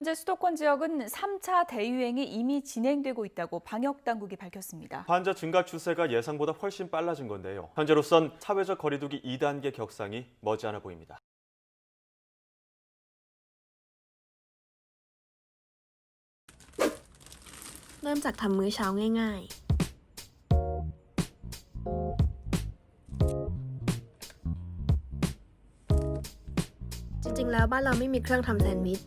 현재 수도권 지역은 3차 대유행이 이미 진행되고 있다고 방역 당국이 밝혔습니다. 환자 증가 추세가 예상보다 훨씬 빨라진 건데요. 현재로선 사회적 거리두기 2단계 격상이 머지않아 보입니다. "เริ่มจากทำมื้อเช้าง่ายๆ จริงๆ แล้วบ้านเราไม่มีเครื่องทำแซนด์วิช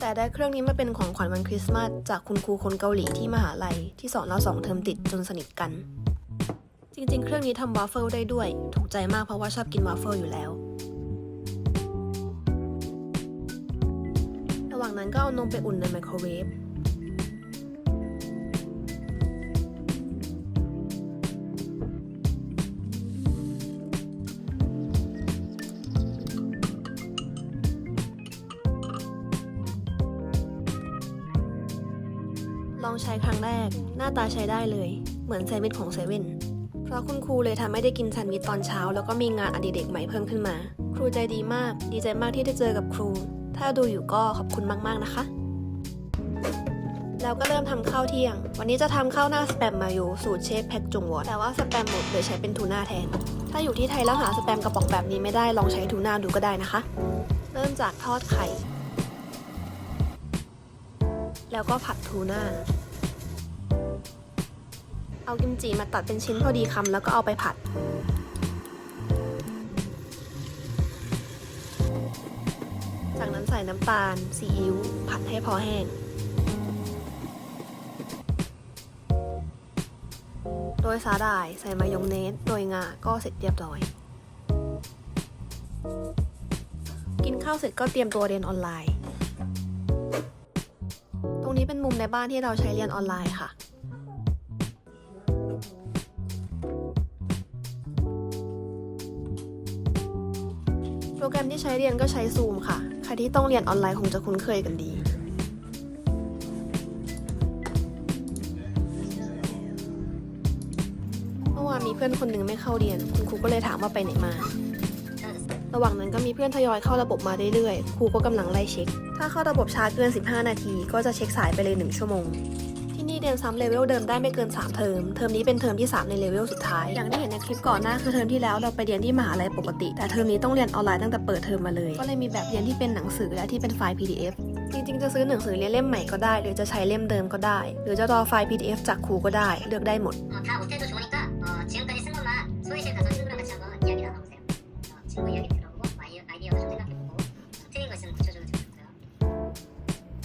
แต่ได้เครื่องนี้มาเป็นของขวัญวันคริสต์มาสจากคุณครูคนเกาหลีที่มหาลัยที่สอนเราสองเทอมติดจนสนิทกัน จริงๆ เครื่องนี้ทำวาฟเฟิลได้ด้วย ถูกใจมากเพราะว่าชอบกินวาฟเฟิลอยู่แล้ว ระหว่างนั้นก็เอานมไปอุ่นในไมโครเวฟ องใช้ครั้งแรก หน้าตาใช้ได้เลย เหมือนแซนด์วิชของเซเว่นเพราะคุณครูเลยทำให้ได้กินแซนด์วิชตอนเช้า แล้วก็มีงานอดิเรกใหม่เพิ่มขึ้นมา ครูใจดีมาก ดีใจมากที่ได้เจอกับครู ถ้าดูอยู่ก็ขอบคุณมากๆนะคะแล้วก็เริ่มทำข้าวเที่ยง วันนี้จะทำข้าวหน้าสแปมมาโยสูตรเชฟแพ็กจงวอแต่ว่าสแปมหมดเลยใช้เป็นทูน่าแทน ถ้าอยู่ที่ไทยแล้วหาสแปมกระป๋องแบบนี้ไม่ได้ลองใช้ทูน่าดูก็ได้นะคะ เริ่มจากทอดไข่ แล้วก็ผัดทูน่า เอากิมจิมาตัดเป็นชิ้นพอดีคำแล้วก็เอาไปผัด จากนั้นใส่น้ำตาลซีอิ๊วผัดให้พอแห้ง โดยสาหร่ายใส่มายองเนสโรยงาก็เสร็จเรียบร้อย กินข้าวเสร็จก็เตรียมตัวเรียนออนไลน์ ตรงนี้เป็นมุมในบ้านที่เราใช้เรียนออนไลน์ค่ะ รแกรมที่ใช้เรียนก็ใช้ Zoom ค่ะ ใครที่ต้องเรียนออนไลน์คงจะคุ้นเคยกันดี เมื่อวานมีเพื่อนคนหนึ่งไม่เข้าเรียน คุณครูก็เลยถามว่าไปไหนมา ระหว่างนั้นก็มีเพื่อนทยอยเข้าระบบมาเรื่อยๆ ครูก็กำลังไล่เช็ค ถ้าเข้าระบบช้าเกิน 15 นาที ก็จะเช็คสายไปเลย 1 ชั่วโมง ที่นี่เรียนซ้ำเลเวลเดิมได้ไม่เกิน 3 เทอม เทอมนี้เป็นเทอมที่ 3 ในเลเวลสุดท้าย อย่างที่เห็นในคลิปก่อนหน้าคือเทอมที่แล้วเราไปเรียนที่มหาลัยปกติ แต่เทอมนี้ต้องเรียนออนไลน์ตั้งแต่เปิดเทอมมาเลย ก็เลยมีแบบเรียนที่เป็นหนังสือและที่เป็นไฟล์ PDF จริงๆ จะซื้อหนังสือเรียนเล่มใหม่ก็ได้ หรือจะใช้เล่มเดิมก็ได้ หรือจะรอไฟล์ PDF จากครูก็ได้ ลือกได้หมด 어, 다 못해도 좋으니까 어, 지금까지 쓴 것만 소위실 가서 친구랑 같이 한번 이야기 나눠보세요. 어, 친구 이야기 들어보고 아이디어, 아이디어 좀 생각해보고 어, 틀린 거 있으면 고쳐주면 좋겠고요.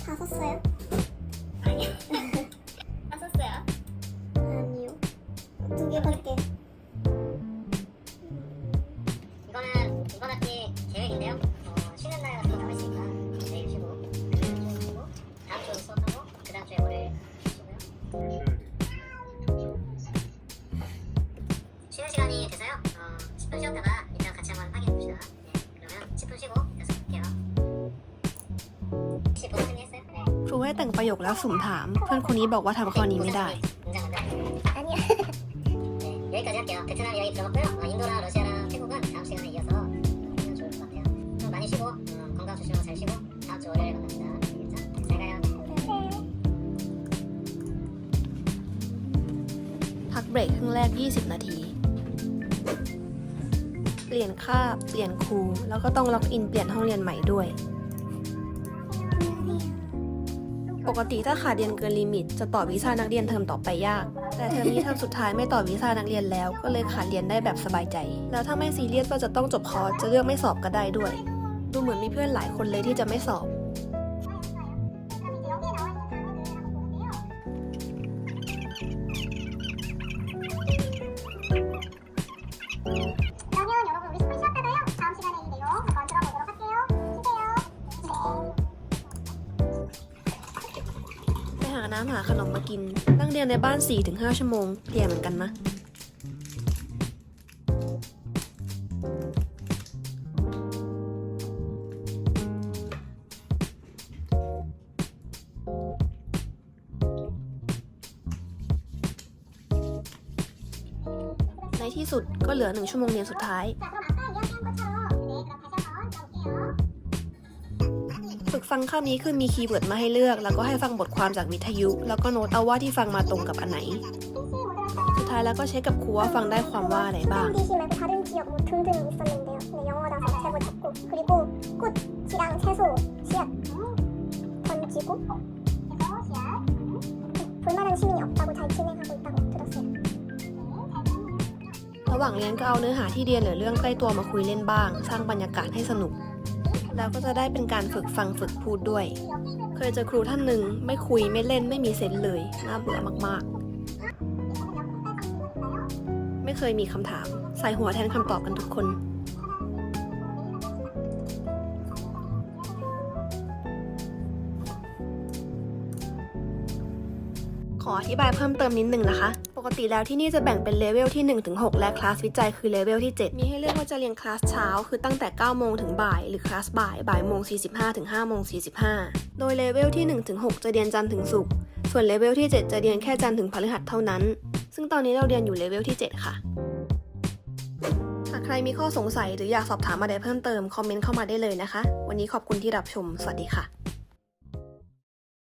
다 썼어요? 아니요. 두 개밖에. 이거는 이번 학기 계획인데요. 어, 쉬는 날 같은 거 남아있으니까 내일 쉬고 금요일 쉬고 다음 주 수업하고 그 다음 주에 월요일 쉬고요. 쉬는 시간이 돼서요. 어, 10분 쉬었다가 이따 같이 한번 확인해 봅시다. 네, 그러면 10분 쉬고 계속 볼게요. 혹시 보고 승리했어요? 네. ครูให้แต่งประโยคแล้วสุ่มถาม เพื่อนคนนี้บอกว่าทำข้อนี้ไม่ได้ 문장 만들어. 아니야. 네, 여기까지 할게요. 베트남 이야기 들어봤고요. 어, 인도랑 러시아랑 태국은 다음 시간에 이어서 어, 하면 좋을 것 같아요. 좀 많이 쉬고 음, 건강 조심하고 잘 쉬고 다음 주 월요일에 만납니다. 알겠죠? 네, 잘 가요. พักเบรกครึ่งแรก 20 นาที เปลี่ยนคาบ เปลี่ยนครู แล้วก็ต้องล็อกอินเปลี่ยนห้องเรียนใหม่ด้วย ปกติถ้าขาดเรียนเกินลิมิต จะต่อวีซ่านักเรียนเทอมต่อไปยาก แต่เทอมนี้เทอมสุดท้ายไม่ต่อวีซ่านักเรียนแล้ว ก็เลยขาดเรียนได้แบบสบายใจ แล้วถ้าไม่ซีเรียสว่าจะต้องจบคอร์สจะเลือกไม่สอบก็ได้ด้วย ดูเหมือนมีเพื่อนหลายคนเลยที่จะไม่สอบ หาน้ำหาขนมมากิน นั่งเรียนในบ้าน 4-5 ชั่วโมงเพียเหมือนกันนะในที่สุดก็เหลือหนึ่งชั่วโมงเรียนสุดท้าย ฝึกฟังคาบนี้คือมีคีย์เวิร์ดมาให้เลือก แล้วก็ให้ฟังบทความจากวิทยุ แล้วก็โน้ตเอาว่าที่ฟังมาตรงกับอันไหน สุดท้ายแล้วก็เช็คกับครูว่าฟังได้ความว่าอะไรบ้าง DC 말고 다른 지역 뭐 등등 있었는데요. 근데 영어라서 잘 못 찾고 그리고 꽃이랑 채소 씨앗 던지고 볼만한 시민이 없다고 잘 진행하고 있다고 들었어요. ระหว่างเรียนก็เอาเนื้อหาที่เรียนหรือเรื่องใกล้ตัวมาคุยเล่นบ้าง สร้างบรรยากาศให้สนุก แล้วก็จะได้เป็นการฝึกฟังฝึกพูดด้วย เคยเจอครูท่านหนึ่งไม่คุยไม่เล่นไม่มีเซนเลย น่าเบื่อมากๆ ไม่เคยมีคำถาม ใส่หัวแทนคำตอบกันทุกคนขออธิบายเพิ่มเติมนิดนึงนะคะ กติแล้วที่นี่จะแบ่งเป็นเลเวลที่ 1-6 และคลาสวิจัยคือเลเวลที่ 7 มีให้เลือกว่าจะเรียนคลาสเช้า คือตั้งแต่ 9 โมงถึงบ่าย หรือคลาสบ่ายบ่ายโมง 45 ถึง 5 โมง 45 โดยเลเวลที่ 1-6 จะเรียนจันทร์ถึงศุกร์ส่วนเลเวลที่ 7 จะเรียนแค่จันทร์ถึงพฤหัสเท่านั้น ซึ่งตอนนี้เราเรียนอยู่เลเวลที่ 7 ค่ะหากใครมีข้อสงสัยหรืออยากสอบถามอะไรเพิ่มเติมคอมเมนต์เข้ามาได้เลยนะคะ วันนี้ขอบคุณที่รับชม สวัสดีค่ะ